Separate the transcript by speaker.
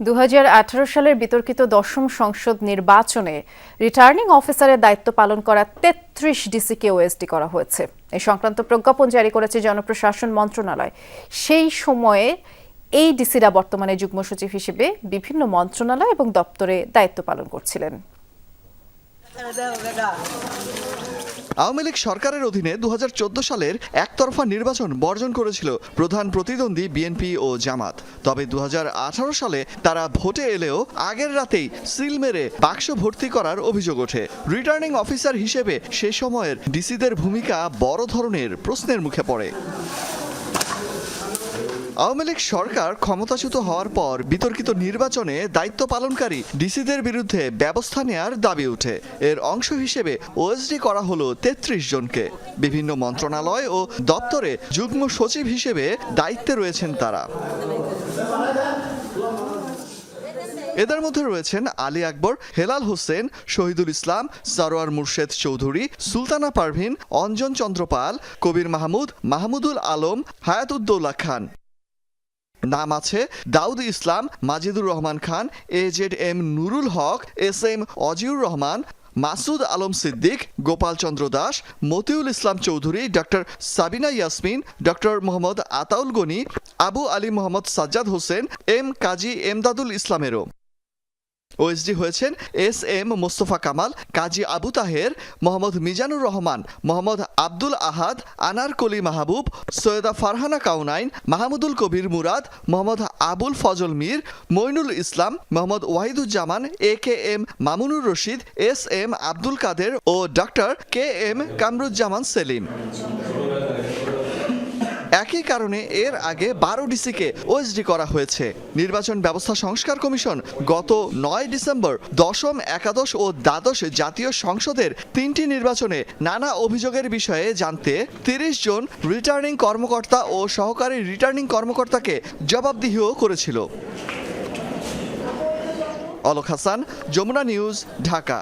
Speaker 1: দু হাজার আঠারো সালের বিতর্কিত দশম সংসদ নির্বাচনে রিটার্নিং অফিসারের দায়িত্ব পালন করা তেত্রিশ ডিসিকে ওএসডি করা হয়েছে। এই সংক্রান্ত প্রজ্ঞাপন জারি করেছে জনপ্রশাসন মন্ত্রণালয়। সেই সময়ে এই ডিসিরা বর্তমানে যুগ্ম সচিব হিসেবে বিভিন্ন মন্ত্রণালয় এবং দপ্তরে দায়িত্ব পালন করছিলেন।
Speaker 2: আওয়ামী লীগ সরকারের অধীনে দু হাজার চোদ্দ সালের একতরফা নির্বাচন বর্জন করেছিল প্রধান প্রতিদ্বন্দ্বী বিএনপি ও জামাত। তবে দুহাজার আঠারো সালে তারা ভোটে এলেও আগের রাতেই সিল মেরে বাক্স ভর্তি করার অভিযোগ ওঠে। রিটার্নিং অফিসার হিসেবে সে সময়ের ডিসিদের ভূমিকা বড় ধরনের প্রশ্নের মুখে পড়ে। আওয়ামী লীগ সরকার ক্ষমতাচ্যুত হওয়ার পর বিতর্কিত নির্বাচনে দায়িত্ব পালনকারী ডিসিদের বিরুদ্ধে ব্যবস্থা নেয়ার দাবি উঠে এর অংশ হিসেবে ওএসডি করা হলো তেত্রিশ জনকে। বিভিন্ন মন্ত্রণালয় ও দপ্তরে যুগ্ম সচিব হিসেবে দায়িত্বে রয়েছেন তারা। এদের মধ্যে রয়েছেন আলী আকবর, হেলাল হোসেন, শহীদুল ইসলাম, সারোয়ার মুর্শেদ চৌধুরী, সুলতানা পারভিন, অঞ্জন চন্দ্রপাল, কবির মাহমুদ, মাহমুদুল আলম, হায়াতুদ্দৌলা খান। নাম আছে Daud Islam, Majidur Rahman Khan A Z M Nurul Haque S M Ajiur Rahman, Masud Alam Siddique, Gopal Chandra Das, Matiul Islam Chowdhury, doctor Sabina Yasmin, doctor Mohammad Ataul Gani, Abu Ali Mohammad Sajjad Hossain, M Kazi Emdadul ইসলামেরও। OSD হয়েছেন S M Mostafa Kamal, Kazi Abu Taher, Mohammad Mizanur Rahman, Mohammad Abdul Ahad Anarkali Mahbub, Syeda Farhana Kaunain, Mahmudul Kabir Murad, Mohammad Abul Fazal Mir, Mainul Islam, Mohammad Wahiduzzaman, A K M Mamunur Rashid, S M Abdul Kader O doctor K M Kamruzzaman Selim. একই কারণে এর আগে বারো ডিসিকে OSD করা হয়েছে। নির্বাচন ব্যবস্থা সংস্কার কমিশন গত নয় ডিসেম্বর দশম, একাদশ ও দ্বাদশ জাতীয় সংসদের তিনটি নির্বাচনে নানা অভিযোগের বিষয়ে জানতে তিরিশ জন রিটার্নিং কর্মকর্তা ও সহকারী রিটার্নিং কর্মকর্তাকে জবাবদিহিও করেছিল। অলোক হাসান, যমুনা নিউজ, ঢাকা।